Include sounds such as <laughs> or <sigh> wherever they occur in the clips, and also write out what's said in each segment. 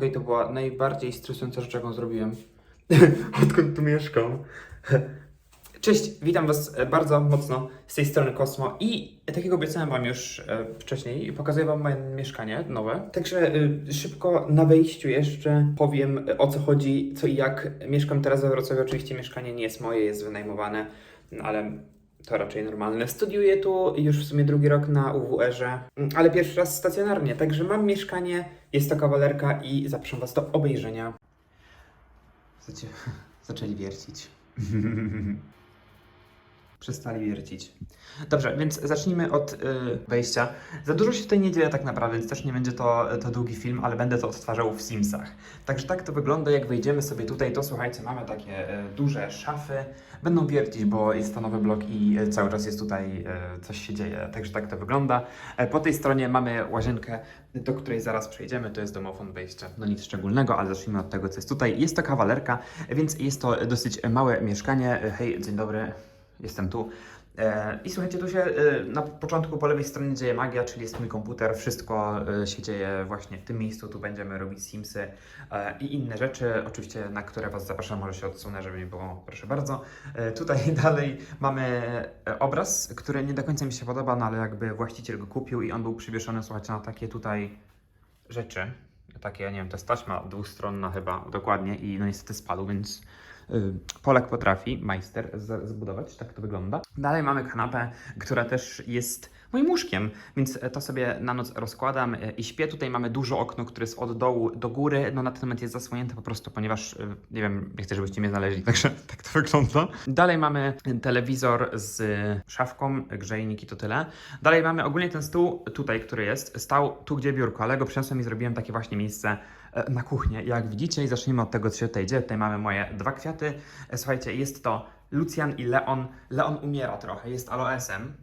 Okej, to była najbardziej stresująca rzecz, jaką zrobiłem. <laughs> Odkąd tu mieszkam. <laughs> Cześć, witam Was e, bardzo mocno z tej strony Kosmo i tak jak obiecałem Wam już e, wcześniej, pokazuję Wam moje mieszkanie nowe. Także e, szybko na wejściu jeszcze powiem o co chodzi, co i jak. Mieszkam teraz we Wrocławiu, oczywiście mieszkanie nie jest moje, jest wynajmowane, no ale to raczej normalne. Studiuję tu już w sumie drugi rok na UWR-ze, mm, ale pierwszy raz stacjonarnie, także mam mieszkanie, jest to kawalerka i zapraszam Was do obejrzenia. Zacie... <laughs> Zaczęli wiercić. <laughs> Przestali wiercić. Dobrze, więc zacznijmy od y, wejścia. Za dużo się tutaj nie dzieje tak naprawdę, więc też nie będzie to, to długi film, ale będę to odtwarzał w Simsach. Także tak to wygląda, jak wejdziemy sobie tutaj, to słuchajcie, mamy takie y, duże szafy. Będą wiercić, bo jest to nowy blok i y, cały czas jest tutaj y, coś się dzieje. Także tak to wygląda. E, po tej stronie mamy łazienkę, do której zaraz przejdziemy. To jest domofon wejścia. No nic szczególnego, ale zacznijmy od tego, co jest tutaj. Jest to kawalerka, więc jest to dosyć małe mieszkanie. E, Hej, dzień dobry. Jestem tu. E, I słuchajcie, tu się e, na początku po lewej stronie dzieje magia, czyli jest mój komputer. Wszystko e, się dzieje właśnie w tym miejscu. Tu będziemy robić Simsy i inne rzeczy, oczywiście na które Was zapraszam. Może się odsunę, żeby mi było, proszę bardzo. Tutaj <laughs> dalej mamy obraz, który nie do końca mi się podoba, no ale jakby właściciel go kupił i on był przywieszony, słuchajcie, na takie tutaj rzeczy. Takie, ja nie wiem, to jest taśma dwustronna chyba dokładnie i no niestety spadł, więc Polak potrafi, majster, zbudować, tak to wygląda. Dalej mamy kanapę, która też jest moim łóżkiem, więc e, to sobie na noc rozkładam e, i śpię. Tutaj mamy duże okno, które jest od dołu do góry, no na ten moment jest zasłonięte po prostu, ponieważ, y, nie wiem, nie chcę, żebyście mnie znaleźli, <laughs> także tak to wygląda. Dalej mamy telewizor z szafką, grzejnik i to tyle. Dalej mamy ogólnie ten stół tutaj, który jest, stał tu, gdzie biurko, ale go przeniosłem i zrobiłem takie właśnie miejsce e, na kuchnię. Jak widzicie i zacznijmy od tego, co się tutaj dzieje. Tutaj mamy moje dwa kwiaty. E, Słuchajcie, jest to Lucian i Leon. Leon umiera trochę, jest aloesem.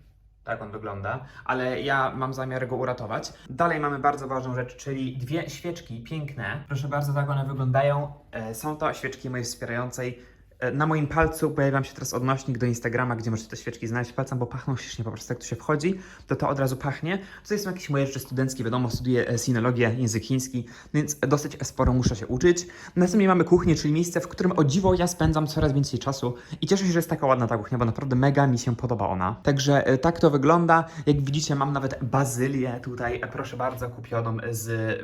Tak on wygląda, ale ja mam zamiar go uratować. Dalej mamy bardzo ważną rzecz, czyli dwie świeczki piękne. Proszę bardzo, tak one wyglądają. E, Są to świeczki mojej wspierającej. E, Na moim palcu pojawia się teraz odnośnik do Instagrama, gdzie możecie te świeczki znaleźć palcem, bo pachną ślicznie po prostu. Jak tu się wchodzi, to to od razu pachnie. Tutaj są jakieś moje rzeczy studenckie, wiadomo, studiuję e, sinologię, język chiński, więc dosyć sporo muszę się uczyć. Następnie mamy kuchnię, czyli miejsce, w którym o dziwo ja spędzam coraz więcej czasu i cieszę się, że jest taka ładna ta kuchnia, bo naprawdę mega mi się podoba ona. Także e, tak to wygląda. Jak widzicie, mam nawet bazylię tutaj, proszę bardzo, kupioną z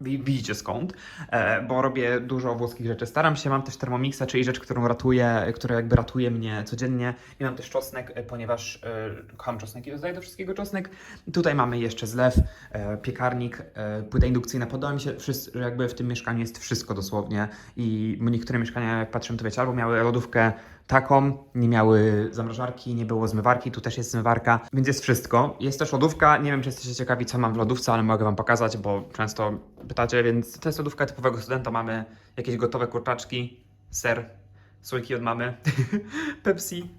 Widzicie skąd, e, bo robię dużo włoskich rzeczy. Staram się, mam też Thermomixa, czyli rzecz, którą ratuję, która jakby ratuje mnie codziennie. I mam też czosnek, e, ponieważ e, kocham czosnek i dodaję do wszystkiego czosnek. Tutaj mamy jeszcze zlew, piekarnik, płyta indukcyjna. Podoba mi się, że jakby w tym mieszkaniu jest wszystko dosłownie. I niektóre mieszkania, jak patrzę, to wiecie, albo miały lodówkę taką, nie miały zamrażarki, nie było zmywarki, tu też jest zmywarka, więc jest wszystko. Jest też lodówka, nie wiem czy jesteście ciekawi co mam w lodówce, ale mogę wam pokazać, bo często pytacie, więc to jest lodówka typowego studenta, mamy jakieś gotowe kurczaczki, ser, słoiki od mamy, <laughs> Pepsi,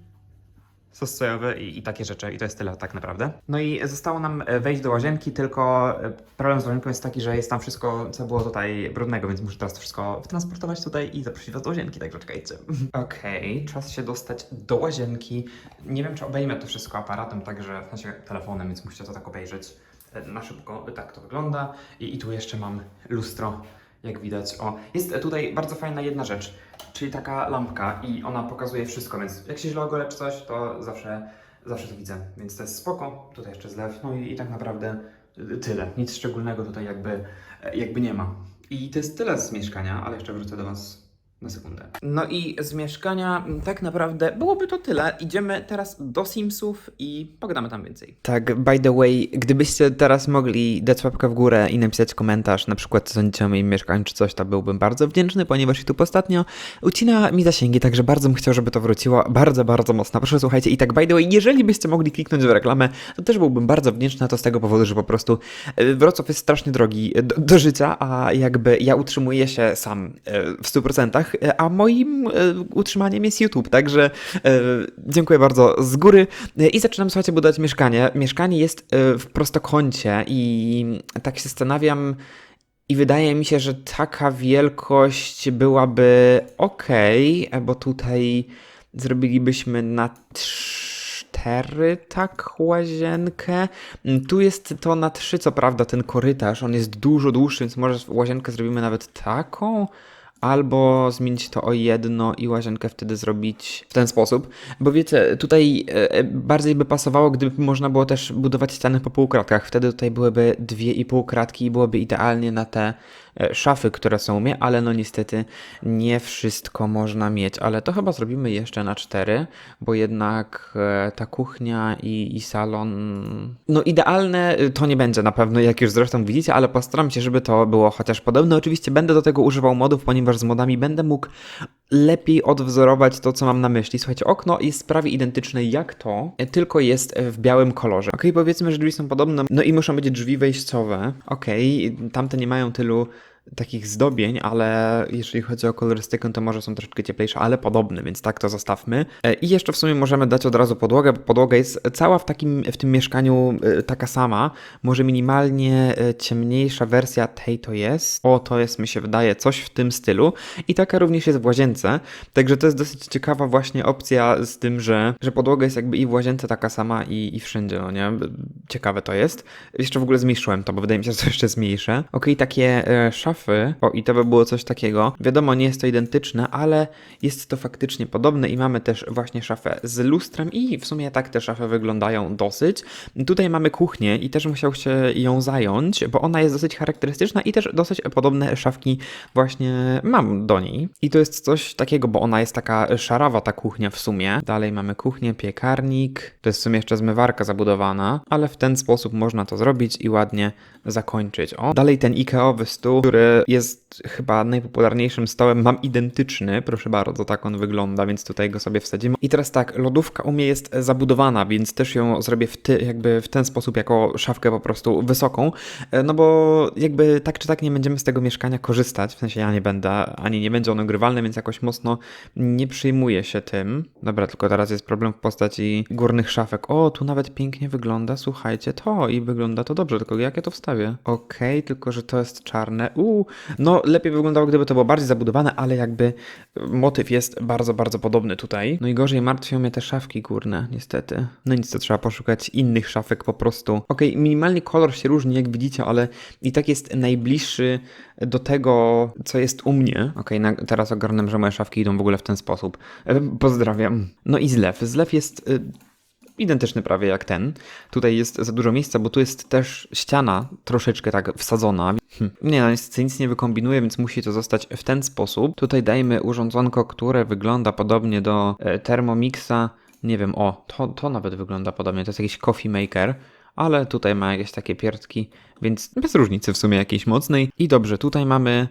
sos i, i takie rzeczy. I to jest tyle tak naprawdę. No i zostało nam e, wejść do łazienki, tylko e, problem z łazienką jest taki, że jest tam wszystko, co było tutaj brudnego, więc muszę teraz to wszystko wtransportować tutaj i zaprosić was do łazienki, także czekajcie. <laughs> Okej, czas się dostać do łazienki. Nie wiem, czy obejmę to wszystko aparatem, także w sensie telefonem, więc musicie to tak obejrzeć e, na szybko. Tak to wygląda. I, i tu jeszcze mam lustro, jak widać. O, jest tutaj bardzo fajna jedna rzecz, czyli taka lampka i ona pokazuje wszystko, więc jak się źle ogolę czy coś, to zawsze, zawsze to widzę. Więc to jest spoko. Tutaj jeszcze zlew. No i, i tak naprawdę y, tyle. Nic szczególnego tutaj jakby, jakby nie ma. I to jest tyle z mieszkania, ale jeszcze wrócę do Was na sekundę. No i z mieszkania tak naprawdę byłoby to tyle. Idziemy teraz do Simsów i pogadamy tam więcej. Tak, by the way, gdybyście teraz mogli dać łapkę w górę i napisać komentarz, na przykład co sądzicie o moim mieszkaniu czy coś, to byłbym bardzo wdzięczny, ponieważ YouTube ostatnio ucina mi zasięgi, także bardzo bym chciał, żeby to wróciło bardzo, bardzo mocno. Proszę słuchajcie, i tak by the way, jeżeli byście mogli kliknąć w reklamę, to też byłbym bardzo wdzięczny, a to z tego powodu, że po prostu e, Wrocław jest strasznie drogi do, do życia, a jakby ja utrzymuję się sam e, w 100%, e, a moim e, utrzymaniem jest YouTube, także e, dziękuję bardzo z góry i zaczynam, słuchajcie, budować mieszkanie. Mieszkanie jest w prostokącie i tak się zastanawiam i wydaje mi się, że taka wielkość byłaby ok, bo tutaj zrobilibyśmy na trz- cztery, tak, łazienkę. Tu jest to na trzy, co prawda, ten korytarz. On jest dużo dłuższy, więc może łazienkę zrobimy nawet taką. Albo zmienić to o jedno i łazienkę wtedy zrobić w ten sposób. Bo wiecie, tutaj e, bardziej by pasowało, gdyby można było też budować ściany po półkratkach. Wtedy tutaj byłyby dwie i pół kratki i byłoby idealnie na te e, szafy, które są u mnie, ale no niestety nie wszystko można mieć. Ale to chyba zrobimy jeszcze na cztery, bo jednak e, ta kuchnia i, i salon. No idealne e, to nie będzie na pewno, jak już zresztą widzicie, ale postaram się, żeby to było chociaż podobne. Oczywiście będę do tego używał modów, ponieważ z modami będę mógł lepiej odwzorować to, co mam na myśli. Słuchajcie, okno jest prawie identyczne jak to, e, tylko jest w białym kolorze. Okej, powiedzmy, że drzwi są podobne, no i muszą być drzwi wejściowe. Okej, tamte nie mają tylu takich zdobień, ale jeżeli chodzi o kolorystykę, to może są troszeczkę cieplejsze, ale podobne, więc tak to zostawmy. E, I jeszcze w sumie możemy dać od razu podłogę, bo podłoga jest cała w takim, w tym mieszkaniu e, taka sama, może minimalnie e, ciemniejsza wersja tej to jest. O, to jest, mi się wydaje, coś w tym stylu. I taka również jest w łazience, także to jest dosyć ciekawa właśnie opcja z tym, że, że podłoga jest jakby i w łazience taka sama i, i wszędzie, no nie? Ciekawe to jest. Jeszcze w ogóle zmniejszyłem to, bo wydaje mi się, że to jeszcze zmniejszę. Okej, takie e, szafy, o i to by było coś takiego. Wiadomo, nie jest to identyczne, ale jest to faktycznie podobne i mamy też właśnie szafę z lustrem i w sumie tak te szafy wyglądają dosyć. Tutaj mamy kuchnię i też musiał się ją zająć, bo ona jest dosyć charakterystyczna i też dosyć podobne szafki właśnie mam do niej. I to jest coś takiego, bo ona jest taka szarawa ta kuchnia w sumie. Dalej mamy kuchnię, piekarnik, to jest w sumie jeszcze zmywarka zabudowana, ale w ten sposób można to zrobić i ładnie zakończyć. O, dalej ten Ikeowy stół, który jest chyba najpopularniejszym stołem. Mam identyczny, proszę bardzo, tak on wygląda, więc tutaj go sobie wsadzimy. I teraz tak, lodówka u mnie jest zabudowana, więc też ją zrobię w ty, jakby w ten sposób, jako szafkę po prostu wysoką, E, no bo jakby tak czy tak nie będziemy z tego mieszkania korzystać, w sensie ja nie będę, ani nie będzie ono grywalne, więc jakoś mocno nie przyjmuję się tym. Dobra, tylko teraz jest problem w postaci górnych szafek. O, tu nawet pięknie wygląda, słuchajcie, to i wygląda to dobrze, tylko jak ja to wstawię? Okej, tylko że to jest czarne. Uuu, no lepiej wyglądało, gdyby to było bardziej zabudowane, ale jakby motyw jest bardzo, bardzo podobny tutaj. No i gorzej martwią mnie te szafki górne, niestety. No nic, to trzeba poszukać innych szafek po prostu. Okej, minimalnie kolor się różni, jak widzicie, ale i tak jest najbliższy do tego, co jest u mnie. Na- teraz ogarnę, że moje szafki idą w ogóle w ten sposób. Pozdrawiam. No i zlew. Zlew jest y, identyczny prawie jak ten. Tutaj jest za dużo miejsca, bo tu jest też ściana troszeczkę tak wsadzona. Hm. Nie, no niestety nic nie wykombinuję, więc musi to zostać w ten sposób. Tutaj dajmy urządzonko, które wygląda podobnie do e, Thermomixa. Nie wiem, o, to, to nawet wygląda podobnie. To jest jakiś coffee maker. Ale tutaj ma jakieś takie pierdki, więc bez różnicy w sumie jakiejś mocnej. I dobrze, tutaj mamy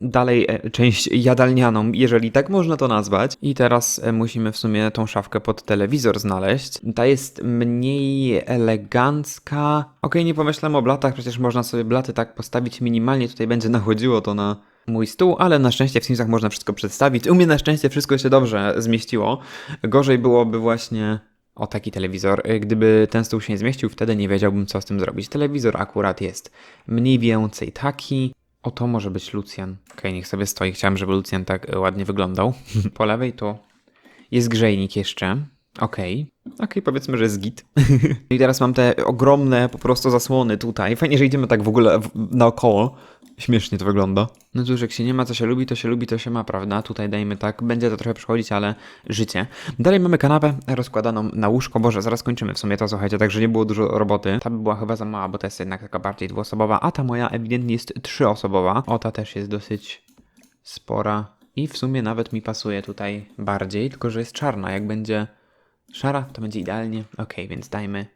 dalej e, część jadalnianą, jeżeli tak można to nazwać. I teraz e, musimy w sumie tą szafkę pod telewizor znaleźć. Ta jest mniej elegancka. Okej, nie pomyślałem o blatach, przecież można sobie blaty tak postawić minimalnie. Tutaj będzie nachodziło to na mój stół, ale na szczęście w Simsach można wszystko przedstawić. U mnie na szczęście wszystko się dobrze zmieściło. Gorzej byłoby właśnie o taki telewizor. Y, Gdyby ten stół się nie zmieścił, wtedy nie wiedziałbym, co z tym zrobić. Telewizor akurat jest mniej więcej taki. O, to może być Lucjan. Okej, niech sobie stoi. Chciałem, żeby Lucjan tak y, ładnie wyglądał. <laughs> po lewej to jest grzejnik jeszcze. Okej. Okej, powiedzmy, że jest git. <laughs> I teraz mam te ogromne po prostu zasłony tutaj. Fajnie, że idziemy tak w ogóle naokoło. Śmiesznie to wygląda. No cóż, jak się nie ma, co się lubi, to się lubi, to się ma, prawda? Tutaj dajmy tak, będzie to trochę przychodzić, ale życie. Dalej mamy kanapę rozkładaną na łóżko. Boże, zaraz kończymy w sumie to, słuchajcie, także nie było dużo roboty. Ta by była chyba za mała, bo to jest jednak taka bardziej dwuosobowa, a ta moja ewidentnie jest trzyosobowa. O, ta też jest dosyć spora. I w sumie nawet mi pasuje tutaj bardziej, tylko że jest czarna. Jak będzie szara, to będzie idealnie. Okej, więc dajmy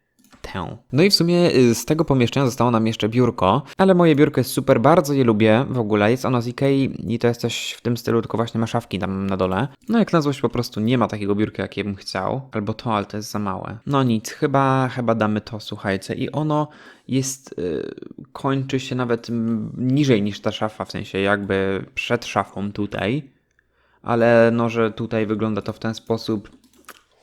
tę. No i w sumie y, z tego pomieszczenia zostało nam jeszcze biurko, ale moje biurko jest super, bardzo je lubię w ogóle. Jest ono z Ikei i to jest coś w tym stylu, tylko właśnie ma szafki tam na dole. No jak na złość po prostu nie ma takiego biurka, jakie bym chciał. Albo to, ale to jest za małe. No nic, chyba, chyba damy to, słuchajcie. I ono jest, y, kończy się nawet niżej niż ta szafa, w sensie jakby przed szafą tutaj. Ale no, że tutaj wygląda to w ten sposób,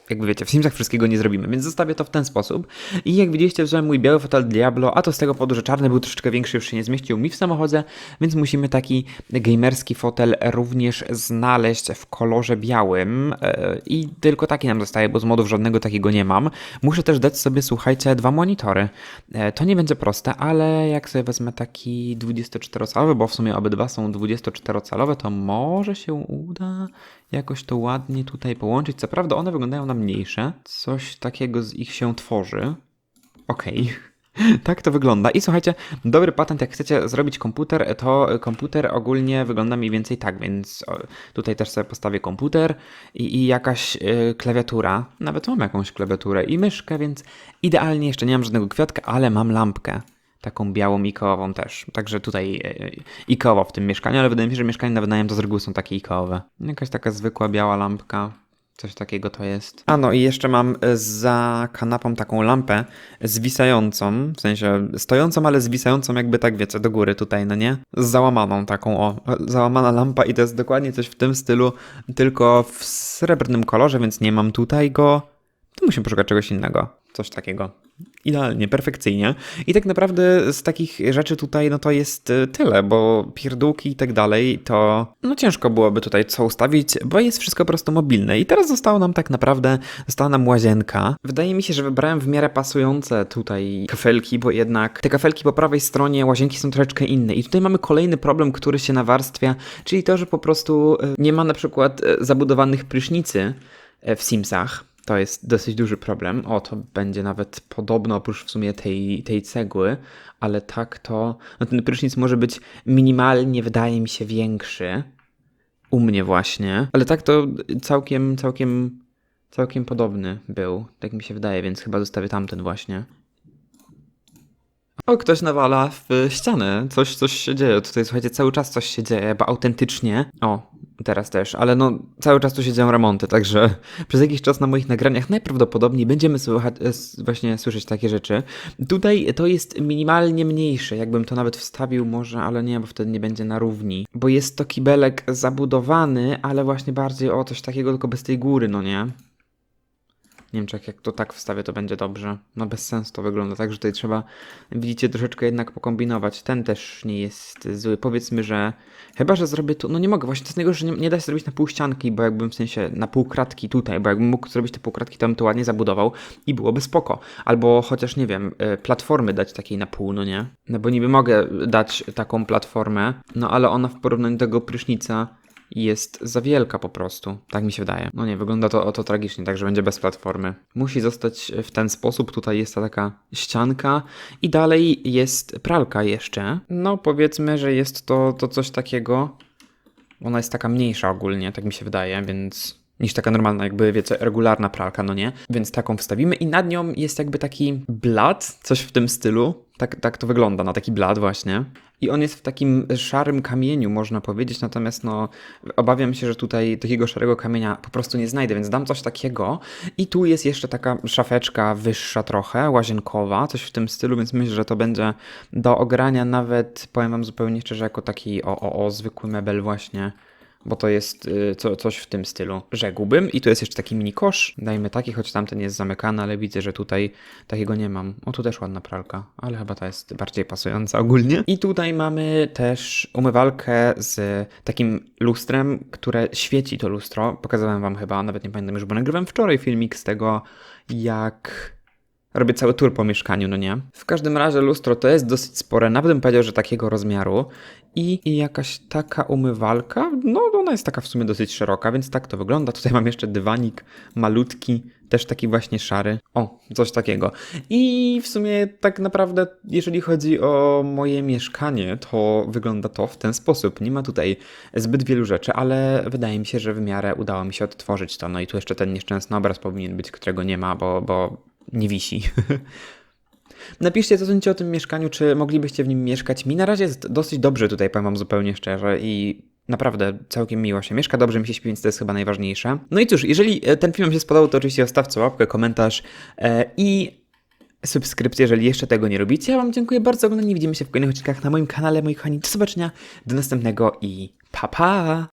jakby wiecie, w Simsach wszystkiego nie zrobimy, więc zostawię to w ten sposób. I jak widzieliście, wziąłem mój biały fotel Diablo, a to z tego powodu, że czarny był troszeczkę większy, już się nie zmieścił mi w samochodzie, więc musimy taki gamerski fotel również znaleźć w kolorze białym e, i tylko taki nam zostaje, bo z modów żadnego takiego nie mam. Muszę też dać sobie, słuchajcie, dwa monitory. E, To nie będzie proste, ale jak sobie wezmę taki 24-calowy, bo w sumie obydwa są 24-calowe, to może się uda jakoś to ładnie tutaj połączyć. Co prawda one wyglądają na mniejsze, coś takiego z ich się tworzy. Okej. <laughs> Tak to wygląda. I słuchajcie, dobry patent, jak chcecie zrobić komputer, to komputer ogólnie wygląda mniej więcej tak, więc tutaj też sobie postawię komputer i, i jakaś y, klawiatura. Nawet mam jakąś klawiaturę i myszkę, więc idealnie jeszcze nie mam żadnego kwiatka, ale mam lampkę. Taką białą ikoową też. Także tutaj e, ikowo w tym mieszkaniu, ale wydaje mi się, że mieszkania na wynajem to z reguły są takie ikowe. Jakaś taka zwykła biała lampka. Coś takiego to jest. A no i jeszcze mam e, za kanapą taką lampę zwisającą, w sensie stojącą, ale zwisającą jakby tak wiecie, do góry tutaj, no nie? Z załamaną taką, o, załamana lampa i to jest dokładnie coś w tym stylu, tylko w srebrnym kolorze, więc nie mam tutaj go. To musimy poszukać czegoś innego. Coś takiego. Idealnie, perfekcyjnie. I tak naprawdę z takich rzeczy tutaj, no to jest y, tyle, bo pierdółki i tak dalej, to no ciężko byłoby tutaj co ustawić, bo jest wszystko po prostu mobilne. I teraz zostało nam tak naprawdę, została nam łazienka. Wydaje mi się, że wybrałem w miarę pasujące tutaj kafelki, bo jednak te kafelki po prawej stronie łazienki są troszeczkę inne. I tutaj mamy kolejny problem, który się nawarstwia, czyli to, że po prostu y, nie ma na przykład y, zabudowanych prysznicy w Simsach. To jest dosyć duży problem. O, to będzie nawet podobno oprócz w sumie tej, tej cegły, ale tak to. No ten prysznic może być minimalnie, wydaje mi się, większy. U mnie właśnie. Ale tak to całkiem, całkiem, całkiem podobny był. Tak mi się wydaje, więc chyba zostawię tamten właśnie. O, ktoś nawala w ścianę. Coś, coś się dzieje. Tutaj słuchajcie, cały czas coś się dzieje, bo autentycznie. O, teraz też, ale no cały czas tu się dzieją remonty, także <laughs> przez jakiś czas na moich nagraniach najprawdopodobniej będziemy słychać, właśnie słyszeć takie rzeczy. Tutaj to jest minimalnie mniejsze, jakbym to nawet wstawił może, ale nie, bo wtedy nie będzie na równi. Bo jest to kibelek zabudowany, ale właśnie bardziej o coś takiego, tylko bez tej góry, no nie? Nie wiem, czy jak, to tak wstawię, to będzie dobrze. No bez sensu to wygląda, także tutaj trzeba, widzicie, troszeczkę jednak pokombinować. Ten też nie jest zły. Powiedzmy, że chyba, że zrobię tu, no nie mogę, właśnie to jest że nie, nie da się zrobić na pół ścianki, bo jakbym w sensie na pół kratki tutaj, bo jakbym mógł zrobić te pół kratki, to bym to ładnie zabudował i byłoby spoko. Albo chociaż, nie wiem, y, platformy dać takiej na pół, no nie? No bo niby mogę dać taką platformę, no ale ona w porównaniu do tego prysznica jest za wielka po prostu. Tak mi się wydaje. No nie, wygląda to, to tragicznie, także będzie bez platformy. Musi zostać w ten sposób. Tutaj jest ta taka ścianka i dalej jest pralka jeszcze. No powiedzmy, że jest to, to coś takiego. Ona jest taka mniejsza ogólnie, tak mi się wydaje, więc niż taka normalna, jakby wiecie, regularna pralka, no nie? Więc taką wstawimy i nad nią jest jakby taki blat, coś w tym stylu. Tak, tak to wygląda, na taki blat właśnie. I on jest w takim szarym kamieniu, można powiedzieć, natomiast no obawiam się, że tutaj takiego szarego kamienia po prostu nie znajdę, więc dam coś takiego. I tu jest jeszcze taka szafeczka wyższa trochę, łazienkowa, coś w tym stylu, więc myślę, że to będzie do ogrania nawet, powiem wam zupełnie szczerze, jako taki o, o, o zwykły mebel właśnie bo to jest y, co, coś w tym stylu, rzekłbym. I tu jest jeszcze taki mini kosz, dajmy taki, choć tamten jest zamykany, ale widzę, że tutaj takiego nie mam. O, tu też ładna pralka, ale chyba ta jest bardziej pasująca ogólnie. I tutaj mamy też umywalkę z takim lustrem, które świeci to lustro. Pokazałem wam chyba, nawet nie pamiętam już, bo nagrywałem wczoraj filmik z tego, jak Robię cały tour po mieszkaniu, no nie? W każdym razie lustro to jest dosyć spore, nawet bym powiedział, że takiego rozmiaru. I, I jakaś taka umywalka, no ona jest taka w sumie dosyć szeroka, więc tak to wygląda. Tutaj mam jeszcze dywanik malutki, też taki właśnie szary. O, coś takiego. I w sumie tak naprawdę, jeżeli chodzi o moje mieszkanie, to wygląda to w ten sposób. Nie ma tutaj zbyt wielu rzeczy, ale wydaje mi się, że w miarę udało mi się odtworzyć to. No i tu jeszcze ten nieszczęsny obraz powinien być, którego nie ma, bo, bo nie wisi. <laughs> Napiszcie, co sądzicie o tym mieszkaniu, czy moglibyście w nim mieszkać. Mi na razie jest dosyć dobrze tutaj, powiem wam zupełnie szczerze i naprawdę całkiem miło się mieszka, dobrze mi się śpi, więc to jest chyba najważniejsze. No i cóż, jeżeli e, ten film się spodobał, to oczywiście zostawcie łapkę, komentarz e, i subskrypcję, jeżeli jeszcze tego nie robicie. Ja wam dziękuję bardzo oglądanie, widzimy się w kolejnych odcinkach na moim kanale, moi kochani. Do zobaczenia, do następnego i pa pa!